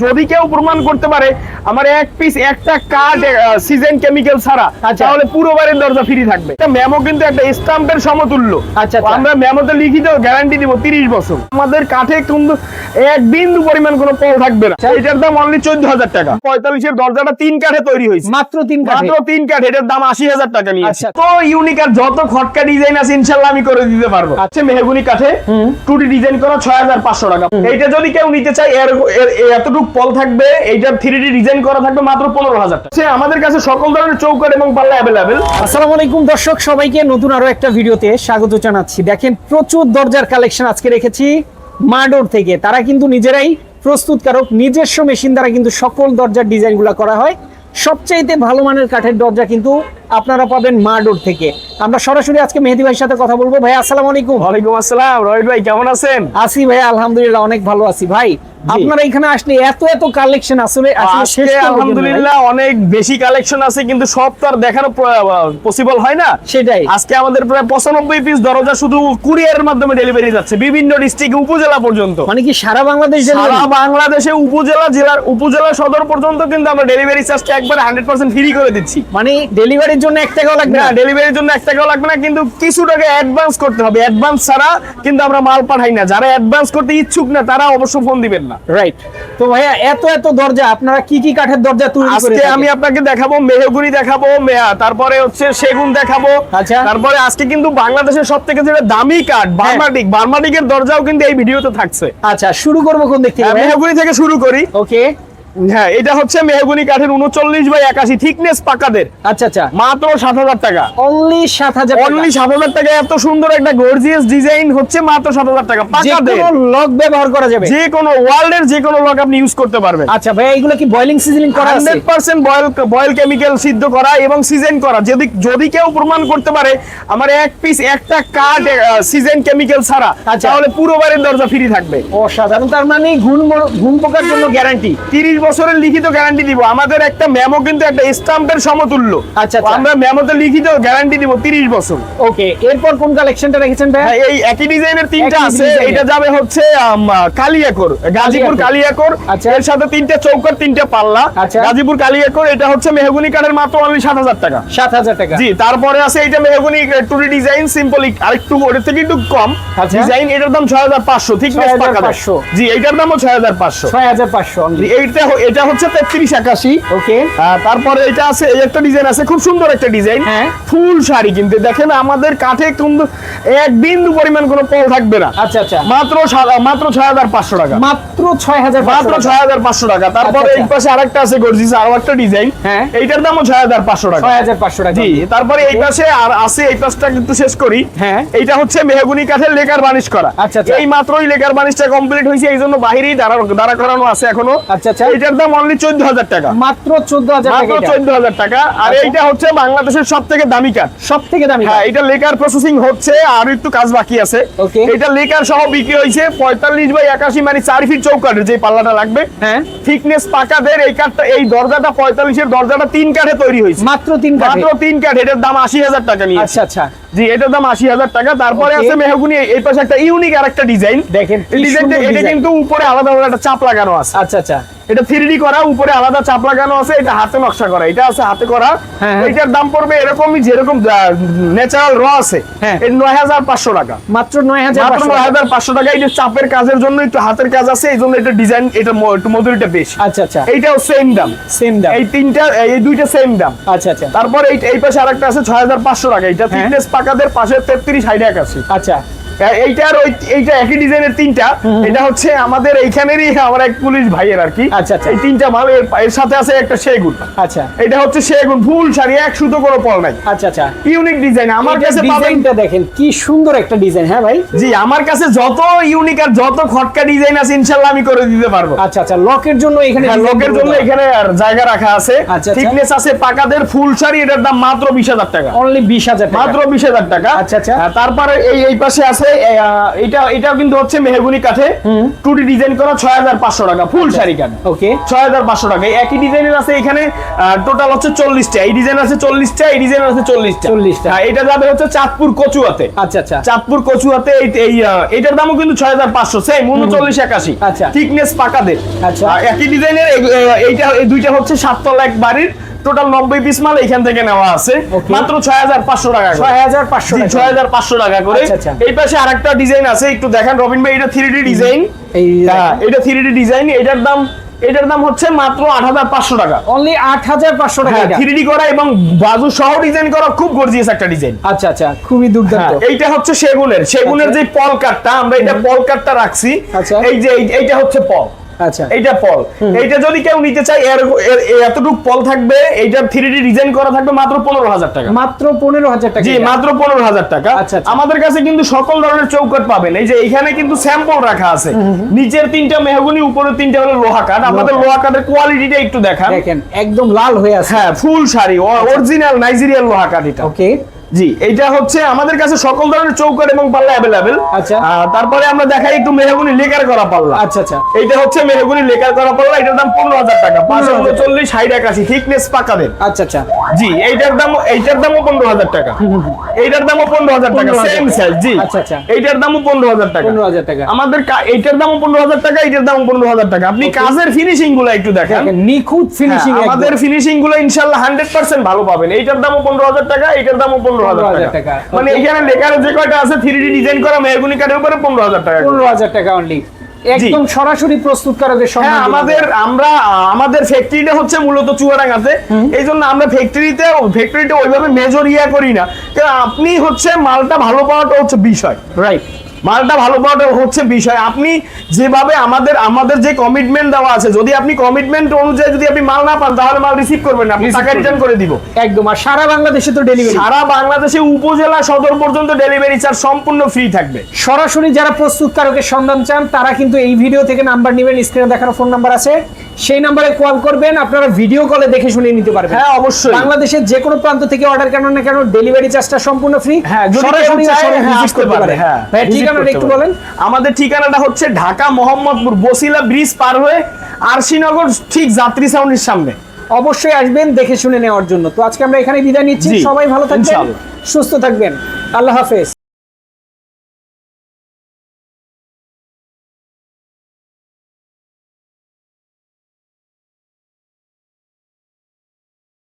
যদি কেউ প্রমাণ করতে পারে আমার এক পিস একটা কার্ড সিজন কেমিক্যাল ছাড়া আচ্ছা। তাহলে পুরো বাড়ির দরজা ফ্রি থাকবে। এটা মেমো কিন্তু একটা স্টাম্পের সমতুল্য। আচ্ছা, আচ্ছা। আমরা মেমোতে লিখিত গ্যারান্টি দিব তিরিশ বছর। আমাদের কাঠে কিন্তু এক বিন্দু পরিমাণ কোনো পল থাকবে না। এটার দাম অনলি চোদ্দ হাজার টাকা। পঁয়তাল্লিশের দরজাটা তিন কাঠে তৈরি হয়েছে। মাত্র তিন কাঠে। মাত্র তিন কাঠ। এটার দাম আশি হাজার টাকা নিয়ে আচ্ছা। তো ইউনিক আর যত খটকা ডিজাইন আছে ইনশাল্লাহ আমি করে দিতে পারব। আচ্ছা। মেহগুনি কাঠে টুটি ডিজাইন করা ছয় হাজার পাঁচশো টাকা। এইটা যদি কেউ নিতে চায় এর এর- পল থাকবে, এইটার থ্রি ডি ডিজাইন করা থাকবে মাত্র পনেরো হাজার সে আমাদের কাছে সকল ধরনের চৌকাট এবং পাল্লা অ্যাভেলেবেল আসসালামু আলাইকুম দর্শক, সবাইকে নতুন আরও একটা ভিডিওতে স্বাগত জানাচ্ছি। দেখেন, প্রচুর দরজার কালেকশন আজকে রেখেছি মাডোর থেকে। তারা কিন্তু নিজেরাই প্রস্তুত প্রস্তুতকারক, নিজস্ব মেশিন দ্বারা কিন্তু সকল দরজার ডিজাইনগুলো করা হয়। সবচাইতে ভালো মানের কাঠের দরজা কিন্তু আপনারা পাবেন মাডোর থেকে। আমরা সরাসরি আজকে মেহেদি ভাইয়ের সাথে কথা বলব। ভাই আসসালামু আলাইকুম। ওয়ালাইকুম আসসালাম। রহিত ভাই কেমন আছেন? আসি ভাই আলহামদুলিল্লাহ অনেক ভালো আছি। ভাই আপনারা এখানে আসলে এত এত কালেকশন আসলে আসলে? আলহামদুলিল্লাহ অনেক বেশি কালেকশন আছে কিন্তু সব তো আর দেখানো পসিবল হয় না। সেটাই। আজকে আমাদের প্রায় পঁচানব্বই পিস দরজা শুধু কুরিয়ারের মাধ্যমে ডেলিভারি যাচ্ছে বিভিন্ন ডিস্ট্রিক্ট উপজেলা পর্যন্ত। মানে কি সারা বাংলাদেশ সারা বাংলাদেশে উপজেলা জেলার উপজেলা সদর পর্যন্ত কিন্তু আমরা ডেলিভারি চার্জটা একবার হান্ড্রেড পার্সেন্ট ফ্রি করে দিচ্ছি। মানে ডেলিভারির জন্য এক টাকাও লাগবে না ডেলিভারির জন্য এক টাকাও লাগবে না কিন্তু কিছু টাকা অ্যাডভান্স করতে হবে। অ্যাডভান্স ছাড়া কিন্তু আমরা মাল পাঠাই না। যারা অ্যাডভান্স করতে ইচ্ছুক না তারা অবশ্য ফোন দিবেন না। রাইট তো ভাইয়া এত এত দরজা আপনারা কি কি কাঠের দরজা তৈরি করে আজকে আমি আপনাকে দেখাবো মেহগুনি দেখাবো মেয়া- তারপরে হচ্ছে সেগুন দেখাবো। আচ্ছা। তারপরে আজকে কিন্তু বাংলাদেশের সব থেকে যেটা দামি কাঠ বার্মাটিক বার্মাটিকের দরজাও কিন্তু এই ভিডিওতে থাকছে। আচ্ছা শুরু করব কোন দিক থেকে হ্যাঁ, মেহগুনি থেকে শুরু করি। ওকে হ্যাঁ এটা হচ্ছে মেহগুনি কাঠের উনচল্লিশ বাই একাশি থিকনেস পাকাদের। আচ্ছা আচ্ছা। মাত্র সাত হাজার টাকা। অনলি সাত হাজার অনলি সাত হাজার টাকা এত সুন্দর একটা গর্জিয়াস ডিজাইন হচ্ছে মাত্র সাত হাজার টাকা। পাকাদের। লক ব্যবহার করা যাবে। যে কোনো ওয়ার্ল্ডের যে কোনো লক আপনি ইউজ করতে পারবেন। আচ্ছা ভাইয়া এগুলো কি বয়লিং সিজনিং করা hundred percent boil boil chemical সিদ্ধ করা এবং সিজন করা। যদি যদি কেউ প্রমাণ করতে পারে আমার এক পিস একটা কাঠ সিজন কেমিক্যাল ছাড়া আচ্ছা। তাহলে পুরো বাড়ির দরজা ফ্রি থাকবে। অসাধারণ। তার মানে ঘুম ঘুম পোকার জন্য গ্যারান্টি তিরিশ বছরের লিখিত গ্যারান্টি দিব। আমাদের একটা মেমো কিন্তু একটা স্টাম্পের সমতুল্য। আচ্ছা, আচ্ছা। আমরা মেমোতে লিখিত গ্যারান্টি দিব তিরিশ বছর। ওকে এরপর কোন কালেকশনটা রেখেছেন হ্যাঁ, এই একই ডিজাইনের তিনটা আছে। এটা যাবে হচ্ছে কালিয়াকোর। গাজীপুর কালিয়াকোর। আচ্ছা। এর সাথে তিনটা চৌকার তিনটা পাল্লা। আচ্ছা। গাজীপুর কালিয়াকোর এটা হচ্ছে মেহগুনি কাঠের মাত্র অনলি সাত হাজার টাকা। সাত হাজার টাকা। জি তারপরে আছে এটা মেহগুনি টুরি ডিজাইন সিম্পল আরেকটু ওর থেকে একটু কম। আচ্ছা। ডিজাইন এটার দাম ছয় হাজার পাঁচশো ঠিক 6,500 জি এইটার দামও ছয় হাজার পাঁচশো। ছয় হাজার পাঁচশো। এইটা হ- এটা হচ্ছে তেত্রিশ একাশি। ওকে তারপরে এটা আছে এই একটা ডিজাইন আছে খুব সুন্দর একটা ডিজাইন হ্যাঁ। ফুল শাড়ি কিন্তু। দেখেন আমাদের কাঠে কিন্তু এক বিন্দু পরিমাণ কোনো পল থাকবে না। আচ্ছা আচ্ছা। মাত্র মাত্র ছয় হাজার পাঁচশো টাকা। মাত্র ছয় হাজার মাত্র ছয় হাজার পাঁচশো টাকা। তারপরে আচ্ছা, এই পাশে আরেকটা আছে গর্জিস আরও একটা ডিজাইন হ্যাঁ। এইটার দামও ছয় হাজার পাঁচশো টাকা। ছয় হাজার পাঁচশো টাকা। জি তারপরে এই পাশে আর আছে এই পাশটা কিন্তু শেষ করি। হ্যাঁ। এইটা হচ্ছে মেহগুনি কাঠের লেকার বানিশ করা। আচ্ছা, আচ্ছা। এই মাত্রই লেকার বানিশটা কমপ্লিট হয়েছে এই জন্য বাহিরেই দাঁড়া দাঁড়া করানো আছে এখনও। আচ্ছা, আচ্ছা। এইটার দাম অনলি চোদ্দ হাজার টাকা। মাত্র চোদ্দ হাজার মাত্র চোদ্দ হাজার টাকা। আর আচ্ছা। এইটা হচ্ছে বাংলাদেশের সব থেকে দামি কাঠ সব থেকে দামি হ্যাঁ এটা লেকার প্রসেসিং হচ্ছে আর একটু কাজ বাকি আছে। এটা লেকার সহ বিক্রি হয়েছে পঁয়তাল্লিশ বাই একাশি মানে চার ফিট চৌকাঠের যে পাল্লাটা লাগবে। হ্যাঁ। থিকনেস পাকাদের এই কাঠটা এই দরজাটা পঁয়তাল্লিশের দরজাটা তিন কাঠে তৈরি হয়েছে। মাত্র তিন মাত্র তিন কাঠ এটার দাম আশি হাজার টাকা নিয়ে আচ্ছা আচ্ছা। জি এটার দাম আশি হাজার টাকা। তারপরে. আছে মেহগুনি এই পাশে একটা ইউনিক আর একটা ডিজাইন দেখেন ডিজাইনটা এটা কিন্তু উপরে আলাদা আলাদা একটা চাপ লাগানো আছে। আচ্ছা আচ্ছা। এটা থ্রি করা উপরে আলাদা চাপ লাগানো আছে এটা হাতে নকশা করা এটা আছে হাতে করা। হ্যাঁ, হ্যাঁ। এটার দাম পড়বে এরকমই যেরকম ন্যাচারাল র আছে। হ্যাঁ। নয় হাজার পাঁচশো টাকা। মাত্র নয় হাজার নয় টাকা। হাজার পাঁচশো টাকা এটা চাপের কাজের জন্য একটু হাতের কাজ আছে এই জন্য এটা ডিজাইন এটা একটু মজুরিটা বেশি। আচ্ছা আচ্ছা। এইটাও সেম দাম। সেম দাম। এই তিনটা এই দুইটা সেম দাম। আচ্ছা আচ্ছা। তারপর এই এই পাশে আরেকটা আছে ছয় হাজার পাঁচশো টাকা। এটা। ফিটনেস পাকাদের পাশে তেত্রিশ হাইড একাশি আচ্ছা। এইটার ওই এইটা একই ডিজাইনের তিনটা। এটা হচ্ছে আমাদের এইখানেরই আমার এক পুলিশ ভাইয়ের আর কি। আচ্ছা, আচ্ছা। এই তিনটা মাল এর সাথে আছে একটা সেগুন। আচ্ছা। এটা হচ্ছে সেগুন ফুল শাড়ি এক সুতো করে পল নাই। আচ্ছা আচ্ছা। ইউনিক ডিজাইন আমার কাছে ডিজাইনটা দেখেন কি সুন্দর একটা ডিজাইন হ্যাঁ ভাই? জি আমার কাছে যত ইউনিক আর যত খটকা ডিজাইন আছে ইনশাল্লাহ আমি করে দিতে পারব। আচ্ছা আচ্ছা লকের জন্য এখানে হ্যাঁ, লোকের জন্য এখানে আর জায়গা রাখা আছে। আচ্ছা, আচ্ছা। থিকনেস আছে পাকাদের ফুল শাড়ি এটার দাম মাত্র বিশ হাজার টাকা। অনলি বিশ হাজার টাকা। মাত্র বিশ হাজার টাকা। আচ্ছা, আচ্ছা। তারপরে এই এই পাশে আছে আছে এটা এটা কিন্তু হচ্ছে মেহগুনি কাঠে। টুটি ডিজাইন করা ছয় হাজার পাঁচশো টাকা ফুল শাড়ি কাঠ। ওকে ছয় হাজার পাঁচশো টাকা। একই ডিজাইনের আছে এখানে টোটাল হচ্ছে চল্লিশটা। এই ডিজাইন আছে চল্লিশটা এই ডিজাইন আছে চল্লিশটা। 40টা। হ্যাঁ, এটা যাবে হচ্ছে চাঁদপুর কচুয়াতে। আচ্ছা আচ্ছা। চাঁদপুর কচুয়াতে এই এই এটার দামও কিন্তু ছয় হাজার পাঁচশো সেম উনচল্লিশ একাশি। আচ্ছা। থিকনেস পাকাদের। আচ্ছা। একই ডিজাইনের এইটা এই দুইটা হচ্ছে সাততলা এক বাড়ির টোটাল নব্বই পিস মাল এখান থেকে নেওয়া আছে। মাত্র ছয় হাজার পাঁচশো টাকা ছয় হাজার পাঁচশো ছয় হাজার পাঁচশো টাকা করে। আচ্ছা, আচ্ছা। এই পাশে আরেকটা ডিজাইন আছে একটু দেখেন। রবিন ভাই এটা থ্রি ডি ডিজাইন হ্যাঁ এটা থ্রি ডি ডিজাইন এটার দাম এটার দাম হচ্ছে মাত্র আট হাজার পাঁচশো টাকা। অনলি আট হাজার পাঁচশো টাকা হ্যাঁ থ্রি ডি করা এবং বাজু সহ ডিজাইন করা খুব গর্জিয়াস একটা ডিজাইন আচ্ছা আচ্ছা খুবই দুর্দান্ত। হ্যাঁ, এইটা হচ্ছে সেগুনের। সেগুনের আচ্ছা। যে পল কাটটা আমরা এটা পল কাটটা রাখছি। আচ্ছা। এই যে এইটা হচ্ছে পল। আচ্ছা। এইটা পল। এইটা যদি কেউ নিতে চায় এর এতটুকু পল থাকবে এইটা থ্রি ডি ডিজাইন করা থাকবে মাত্র পনেরো হাজার টাকা। মাত্র পনেরো হাজার টাকা। জি মাত্র পনেরো হাজার টাকা। আচ্ছা, আচ্ছা। আমাদের কাছে কিন্তু সকল ধরনের চৌকাট পাবেন। এই যে এখানে কিন্তু স্যাম্পল রাখা আছে। নিচের তিনটা মেহগুনি উপরের তিনটা হলো লোহা কাঠ। আমাদের লোহা কাঠের কোয়ালিটিটা একটু দেখান। দেখেন একদম লাল হয়ে আছে। হ্যাঁ ফুল শাড়ি অরিজিনাল নাইজেরিয়ান লোহা কাঠ এটা। ওকে জি এটা হচ্ছে আমাদের কাছে সকল ধরনের চৌকাট এবং পাল্লা অ্যাভেলেবেল আচ্ছা। তারপরে আমরা দেখাই একটু মেহগুনি লেকার করা পাল্লা। আচ্ছা আচ্ছা। এইটা হচ্ছে মেহগুনি লেকার করা পাল্লা এটার দাম পনেরো হাজার টাকা। পাঁচশো 15,000 উনচল্লিশ ষাট একাশি থিকনেস পাকাদের আচ্ছা আচ্ছা। জি এইটার দাম এইটার দামও পনেরো হাজার টাকা। এইটার দামও পনেরো হাজার টাকা 15,000 সেম সাইজ জি। আচ্ছা, আচ্ছা। এইটার দামও পনেরো হাজার টাকা। পনেরো হাজার টাকা। আমাদের কা- এইটার দামও পনেরো হাজার টাকা এইটার দামও পনেরো হাজার টাকা। আপনি কাজের ফিনিশিংগুলো একটু দেখেন। দেখেন নিখুঁত ফিনিশিং হ্যাঁ, আমাদের ফিনিশিংগুলো ইনশাল্লাহ হান্ড্রেড পার্সেন্ট ভালো পাবেন। এইটার দামও পনেরো হাজার টাকা এইটার দামও পনেরো হাজার টাকা। টাকা। মানে এখানে যে কয়টা আছে থ্রি ডি ডিজাইন করা মেহগুনি কাঠের উপরে পনেরো হাজার টাকা পনেরো হাজার টাকা অনলি একদম সরাসরি প্রস্তুতকারকের হ্যাঁ আমাদের আমরা আমাদের ফ্যাক্টরিটা হচ্ছে মূলত চুয়াডাঙ্গাতে। এই জন্য আমরা ফ্যাক্টরিতে ফ্যাক্টরিটা ওইভাবে মেজর ইয়া করি না। কারণ আপনি হচ্ছে মালটা ভালো পাওয়াটা হচ্ছে বিষয়। রাইট মালটা ভালো পাওয়াটা হচ্ছে বিষয়। আপনি যেভাবে আমাদের আমাদের যে কমিটমেন্ট দেওয়া আছে যদি আপনি কমিটমেন্ট অনুযায়ী যদি আপনি মাল না পান তাহলে মাল রিসিভ করবেন আপনি টাকা রিটার্ন করে দিব। একদম আর সারা বাংলাদেশে তো ডেলিভারি সারা বাংলাদেশে উপজেলা সদর পর্যন্ত ডেলিভারি চার্জ সম্পূর্ণ ফ্রি থাকবে। সরাসরি যারা প্রস্তুতকারকের সন্ধান চান তারা কিন্তু এই ভিডিও থেকে নাম্বার নেবেন স্ক্রিনে দেখানো ফোন নাম্বার আছে। সেই নাম্বারে কল করবেন আপনারা ভিডিও কলে দেখে শুনে নিতে পারবেন। হ্যাঁ অবশ্যই। বাংলাদেশের যে কোনো প্রান্ত থেকে অর্ডার কেন না কেন ডেলিভারি চার্জটা সম্পূর্ণ ফ্রি হ্যাঁ চায়, হ্যাঁ, আসতে পারে, হ্যাঁ, ভাই visit ঠিকানাটা একটু বলেন। আমাদের ঠিকানাটা হচ্ছে ঢাকা মোহাম্মদপুর বসিলা ব্রিজ পার হয়ে আরশিনগর ঠিক যাত্রী সাউন্ডের সামনে। অবশ্যই আসবেন দেখে শুনে নেওয়ার জন্য। তো আজকে আমরা এখানে বিদায় নিচ্ছি। সবাই ভালো থাকবেন সুস্থ থাকবেন। আল্লাহ হাফেজ।